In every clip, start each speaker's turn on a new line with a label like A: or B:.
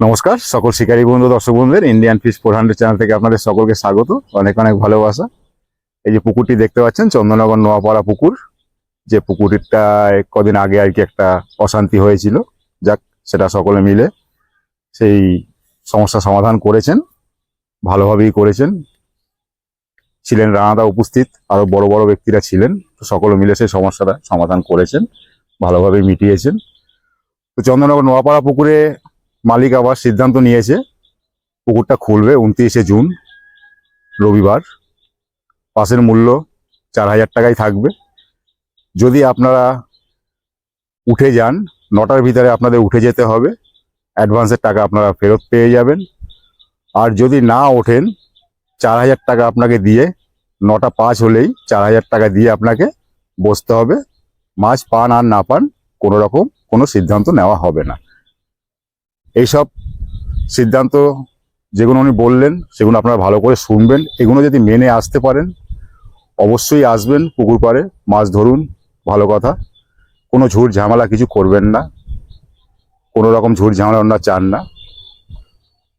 A: নমস্কার, সকল শিকারী বন্ধু, দর্শক বন্ধুদের Indian fish four hundred channel থেকে আপনাদের সকলকে স্বাগত। অনেক অনেক ভালোবাসা। এই যে পুকুরটি দেখতে পাচ্ছেন চন্দননগর নোয়াপাড়া পুকুর, যে পুকুরটা কদিন আগে আর কি একটা অশান্তি হয়েছিল। যাক, সেটা সকলে মিলে সেই সমস্যা সমাধান করেছেন, ভালোভাবেই করেছেন। ছিলেন রানাদা উপস্থিত, আরও বড় বড় ব্যক্তিরা ছিলেন, তো সকলে মিলে সেই সমস্যাটা সমাধান করেছেন, ভালোভাবেই মিটিয়েছেন। তো চন্দননগর নোয়াপাড়া পুকুরে মালিক আবার সিদ্ধান্ত নিয়েছে, পুকুরটা খুলবে উনত্রিশে জুন, রবিবার। পাসের মূল্য চার হাজার টাকায় থাকবে। যদি আপনারা উঠে যান, নটার ভিতরে আপনাদের উঠে যেতে হবে, অ্যাডভান্সের টাকা আপনারা ফেরত পেয়ে যাবেন। আর যদি না ওঠেন, চার হাজার টাকা আপনাকে দিয়ে, নটা পাঁচ হলেই চার হাজার টাকা দিয়ে আপনাকে বসতে হবে। মাছ পান আর না পান, কোনো রকম কোনো সিদ্ধান্ত নেওয়া হবে না। এইসব সিদ্ধান্ত যেগুলো উনি বললেন, সেগুলো আপনারা ভালো করে শুনবেন। এগুলো যদি মেনে আসতে পারেন, অবশ্যই আসবেন পুকুর পাড়ে, মাছ ধরুন, ভালো কথা। কোনো ঝুট ঝামেলা কিছু করবেন না। কোনো রকম ঝুট ঝামেলা ওনারা চান না।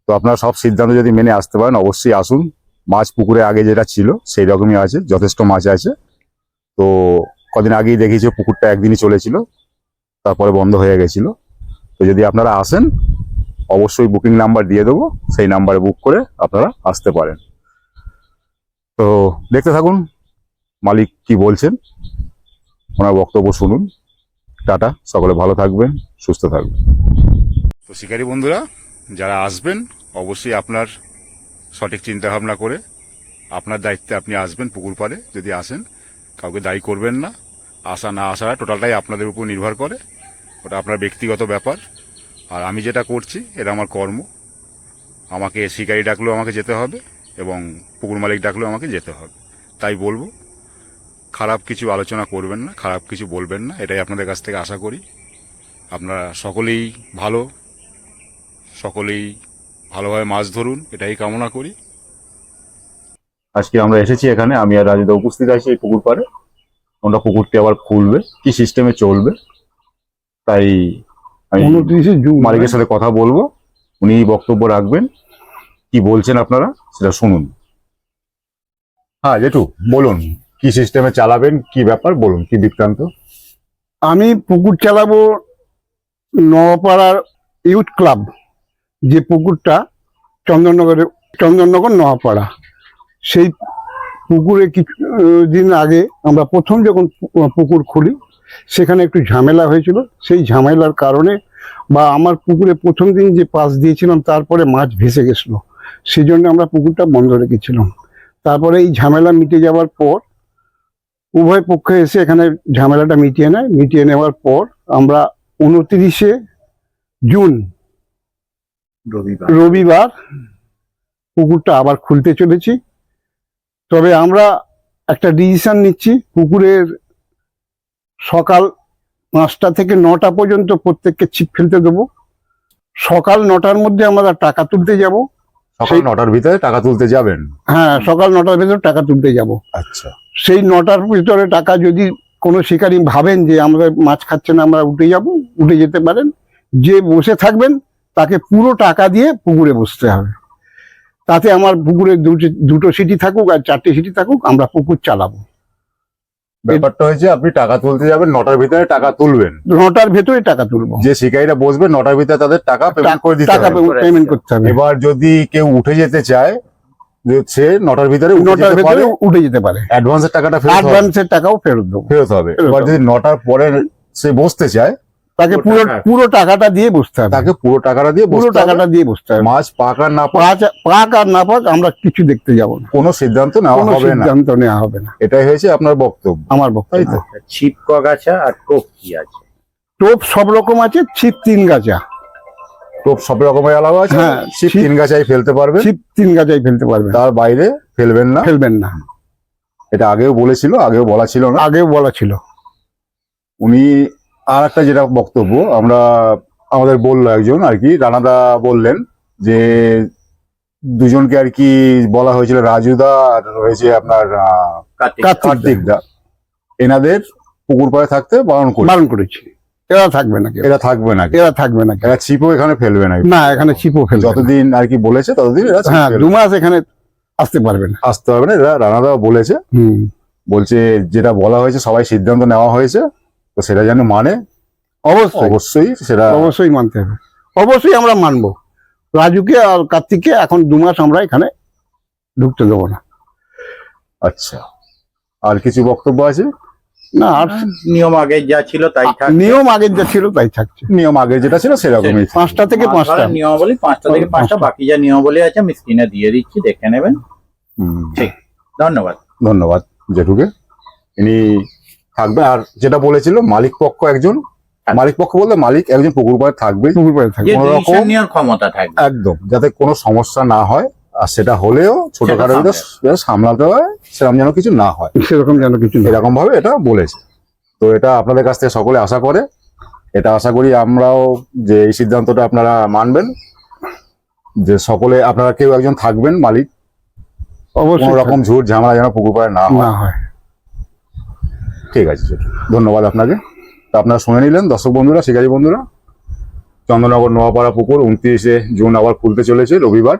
A: তো আপনারা সব সিদ্ধান্ত যদি মেনে আসতে পারেন, অবশ্যই আসুন। মাছ পুকুরে আগে যেটা ছিল, সেই রকমই আছে, যথেষ্ট মাছ আছে। তো কদিন আগেই দেখিয়েছে পুকুরটা একদিনই চলেছিল, তারপরে বন্ধ হয়ে গেছিল। তো যদি আপনারা আসেন অবশ্যই বুকিং নাম্বার দিয়ে দেবো। সেই নাম্বারে বুক করে আপনারা আসতে পারেন। তো দেখতে থাকুন, মালিক কি বলছেন। ওনার বক্তব্য শুনুন। টাটা, সকলে ভালো থাকবেন, সুস্থ থাকবেন। তো শিকারী বন্ধুরা, যারা আসবেন, অবশ্যই আপনার সঠিক চিন্তা ভাবনা করে আপনার দায়িত্বে আপনি আসবেন পুকুর পাড়ে, যদি আসেন, কাউকে দায়ী করবেন না। আসা না আসা টোটালটাই আপনাদের উপর নির্ভর করে। ওটা আপনার ব্যক্তিগত ব্যাপার। আর আমি যেটা করছি, এটা আমার কর্ম। আমাকে শিকারি ডাকলেও আমাকে যেতে হবে এবং পুকুর মালিক ডাকলেও আমাকে যেতে হবে। তাই বলব, খারাপ কিছু আলোচনা করবেন না, খারাপ কিছু বলবেন না, এটাই আপনাদের কাছ থেকে আশা করি। আপনারা সকলেই ভালো, সকলেই ভালোভাবে মাছ ধরুন, এটাই কামনা করি। আজকে আমরা এসেছি এখানে, আমি আর রাজুদা উপস্থিত আছি এই পুকুর পাড়ে। ওটা পুকুরটি আবার খুলবে, কি সিস্টেমে চলবে, তাই
B: উনত্রিশে জুন
A: মালিকের সাথে কথা বলব। উনি বক্তব্য রাখবেন। কি বলছেন আপনারা সেটা শুনুন। হ্যাঁ জেঠু বলুন কি সিস্টেমে চালাবেন কি ব্যাপার বলুন কি বৃত্তান্ত?
B: আমি পুকুর চালাবো নওয়াপাড়ার ইউথ ক্লাব যে পুকুরটা চন্দননগরে চন্দননগর নওয়াপাড়া। সেই পুকুরে কিছু দিন আগে আমরা প্রথম যখন পুকুর খুলি সেখানে একটু ঝামেলা হয়েছিল। সেই ঝামেলার কারণে বা আমার পুকুরে প্রথম দিন যে পাস দিয়েছিলাম তারপরে মাছ ভেসে গেছিল। সেই জন্য আমরা পুকুরটা বন্ধ রেখেছিলাম। তারপরে এই ঝামেলা মিটে যাওয়ার পর উভয় পক্ষে এসে এখানে ঝামেলাটা মিটিয়ে নেয়। মিটিয়ে নেওয়ার পর আমরা উনত্রিশে জুন
A: রবিবার।
B: রবিবার পুকুরটা আবার খুলতে চলেছি। তবে আমরা একটা ডিসিশন নিচ্ছি পুকুরের সকাল পাঁচটা থেকে নটা পর্যন্ত প্রত্যেককে ছিপ ফেলতে দেবো। সকাল নটার মধ্যে আমরা টাকা তুলতে যাব।
A: সকাল নটার ভিতরে টাকা তুলতে যাবেন?
B: হ্যাঁ সকাল নটার ভিতরে টাকা তুলতে যাব।
A: আচ্ছা।
B: সেই নটার ভিতরে টাকা যদি কোনো শিকারী ভাবেন যে আমরা মাছ খাচ্ছে না আমরা উঠে যাব উঠে যেতে পারেন। যে বসে থাকবেন তাকে পুরো টাকা দিয়ে পুকুরে বসতে হবে। তাতে আমার পুকুরে দুটো দুটো সিটি থাকুক আর চারটে সিটি থাকুক আমরা পুকুর চালাবো।
A: ব্যাপারটা হয়েছে আপনি টাকা তুলতে যাবেন নটার ভিতরে টাকা তুলবেন।
B: নটার ভিতরে টাকা তুলবো।
A: যে শিকারীরা বসবে নটার ভিতরে তাদের টাকা পেমেন্ট করে দিতে
B: টাকা পেমেন্ট করতে হবে।
A: এবার যদি কেউ উঠে যেতে চায় যে সে নটার ভিতরে উঠে
B: নটার
A: যেতে পারে
B: উঠে যেতে পারে।
A: অ্যাডভান্সের টাকাটা ফেরত
B: অ্যাডভান্সের টাকাও ফেরত দেবো।
A: ফেরত হবে। এবার যদি নটার পরে সে বসতে চায়
B: তাকে পুরো পুরো টাকাটা দিয়ে বসতে হবে।
A: তাকে পুরো টাকাটা দিয়ে
B: পুরো টাকাটা দিয়ে বসতে হবে।
A: মাছ পাক আর না পাক
B: পাক আর না পাক আমরা কিছু দেখতে যাব না।
A: কোনো সিদ্ধান্ত নেওয়া হবে না।
B: সিদ্ধান্ত নেওয়া হবে না।
A: এটাই হয়েছে আপনার বক্তব্য।
B: আমার বক্তব্য।
A: তো?
C: ছিপ গাছা আর টোপ কি আছে?
B: টোপ সব রকম আছে ছিপ তিন গাছা।
A: টোপ সব রকমের আলাদা আছে?
B: হ্যাঁ,
A: ছিপ তিন গাছাই ফেলতে পারবে?
B: ছিপ তিন গাছাই ফেলতে পারবেন
A: তার বাইরে ফেলবেন না?
B: ফেলবেন না।
A: এটা আগেও বলেছিল আগেও বলা ছিল না।
B: আগেও বলা ছিল।
A: উনি আর একটা যেটা বক্তব্য আমরা আমাদের বলল একজন আর কি রানাদা বললেন যে দুজনকে আর কি বলা হয়েছিল রাজুদা আর রয়েছে আপনার আহ,
C: কার্তিক।
A: দা। এনাদের পুকুর পাড়ে থাকতে বারণ করে
B: বারণ করেছি। এরা থাকবে না
A: এরা থাকবে না
B: এরা থাকবে না
A: এরা ছিপও এখানে ফেলবে না।
B: না এখানে ছিপও ফেলবে
A: যতদিন আর কি বলেছে ততদিন এরা
B: হ্যাঁ দু মাস এখানে আসতে পারবে না।
A: আসতে হবে না এরা রানাদাও বলেছে।
B: হুম।
A: বলছে যেটা বলা হয়েছে সবাই সিদ্ধান্ত নেওয়া হয়েছে। তো সেটা যেন মানে
B: অবশ্যই।
A: অবশ্যই সেটা
B: অবশ্যই মানতে হবে। অবশ্যই আমরা মানবো। রাজুকে আর কার্তিককে এখন দু মাস আমরা এখানে ঢুকতে দেবো না।
A: আচ্ছা। আর কিছু বক্তব্য আছে?
B: না আর
C: নিয়ম আগে যা ছিল তাই থাক
B: নিয়ম আগের যা ছিল তাই থাকছে।
A: নিয়ম আগে যেটা ছিল সেরকমই।
B: পাঁচটা থেকে পাঁচটা।
C: নিয়মাবলী পাঁচটা থেকে পাঁচটা। বাকি যা নিয়মাবলী আছে আমি স্ক্রিনে দিয়ে দিচ্ছি দেখে নেবেন।
A: হুম,
C: ধন্যবাদ।
A: ধন্যবাদ জেঠুকে। ইনি থাকবে। আর যেটা বলেছিল মালিক পক্ষ একজন। মালিক পক্ষ বলতে মালিক একজন পুকুর পাড়ে থাকবে।
B: পুকুর পাড়ে থাকবে।
A: কোনো রকম-
C: ক্ষমতা থাকবে।
A: একদম যাতে কোনো সমস্যা না হয়। আর সেটা হলেও ছোটখাটো সামলাতে হয় সেরকম যেন কিছু না হয়।
B: সেরকম যেন কিছু না
A: এরকম ভাবে এটা বলেছে। তো এটা আপনাদের কাছ থেকে সকলে আশা করে। এটা আশা করি আমরাও যে এই সিদ্ধান্তটা আপনারা মানবেন যে সকলে আপনারা কেউ একজন থাকবেন মালিক। কোনো
B: অবশ্যই
A: রকম ঝুট ঝামেলা যেন পুকুর পাড়ে না
B: না হয়।
A: ঠিক আছে ধন্যবাদ আপনাকে। তো আপনারা শুনে নিলেন, দর্শক বন্ধুরা, শিকারী বন্ধুরা। চন্দ্রনগর নোয়াপাড়া পুকুর, উনত্রিশে জুন আবার খুলতে চলেছে রবিবার।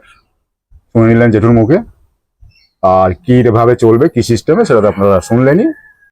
A: শুনে নিলেন জেঠুর মুখে। আর কীভাবে চলবে, কী সিস্টেমে সেটা তো আপনারা শুনলেনই।